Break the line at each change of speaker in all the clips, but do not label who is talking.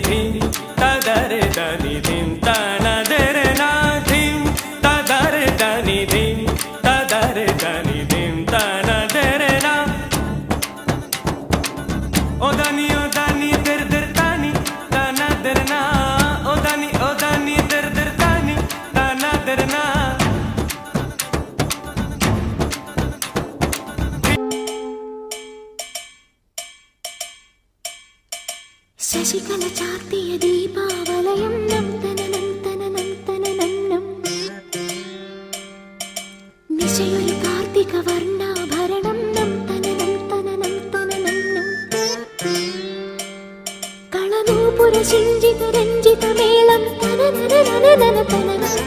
దని ధిం తదరే దని
ശശികല ചാർത്തിയ ദീപാവലയം നം നന്ദന നന്ദന തനനന്നം നിശയൊരു കാർത്തിക വർണാഭരണം. നം നന്ദന നന്ദന തനനന്നം കളനൂപുര ശിഞ്ചിത രഞ്ജിത മേളം തന തന തന തൊഴു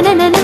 na na na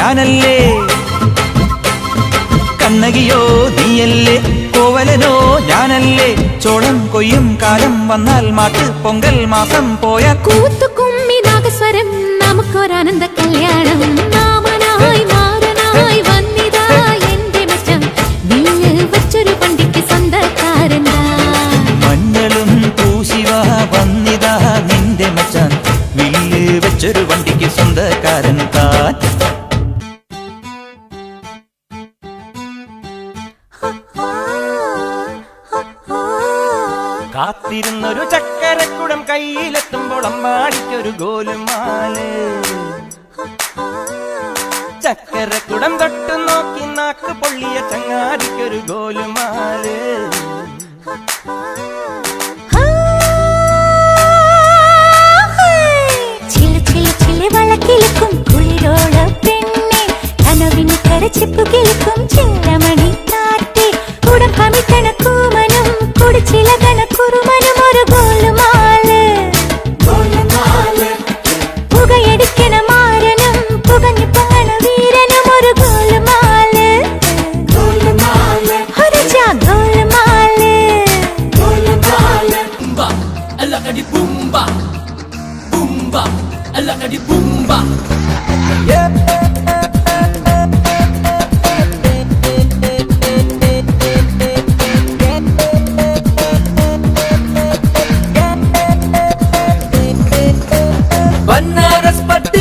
ഞാനല്ലേ? കണ്ണകിയോ നീയല്ലേ? കോവലനോ ഞാനല്ലേ? ചോളം കൊയ്യും കാലം വന്നാൽ മാട്ട് പൊങ്കൽ മാസം പോയ
കൂത്തുകുമ്മി നാഗസ്വരം നമുക്കൊരാനന്ദ കല്യാണം. മാമനായി മാറനായി വന്നിതാ എന്റെ മെച്ചം. വില്ല് വച്ചൊരു പണ്ടിക്ക് സ്വന്തക്കാരനാ.
മഞ്ഞളും പൂശിവാ വന്നിതാ നിന്റെ മച്ചാൻ വില്ല് വെച്ചൊരു വണ്ടിക്ക് സ്വന്തക്കാരൻ താൻ. കാത്തിരുന്നൊരു ചക്കരക്കുടം കയ്യിലെത്തുമ്പോൾ അമ്മാടിക്കൊരു ഗോലുമാൽ. ചക്കരക്കുടം തൊട്ടു നോക്കി നാക്ക് പൊള്ളിയ ചങ്ങാടിക്കൊരു
ഗോലുമാൽ. respect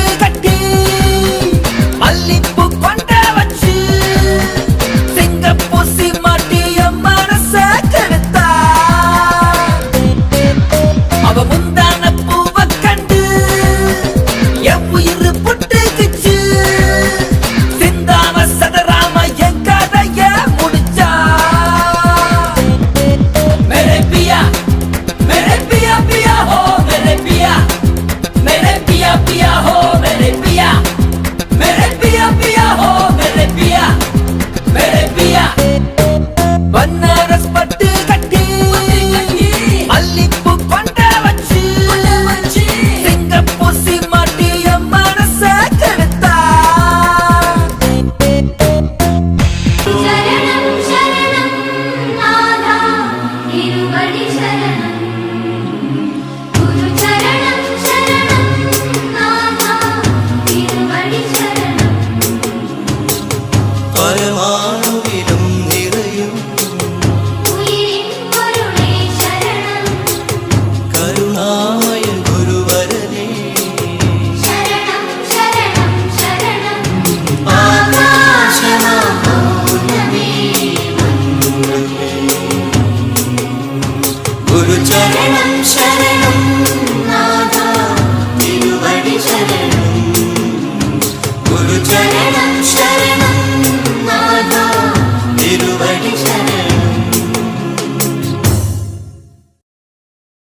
Guru Charanam Sharanam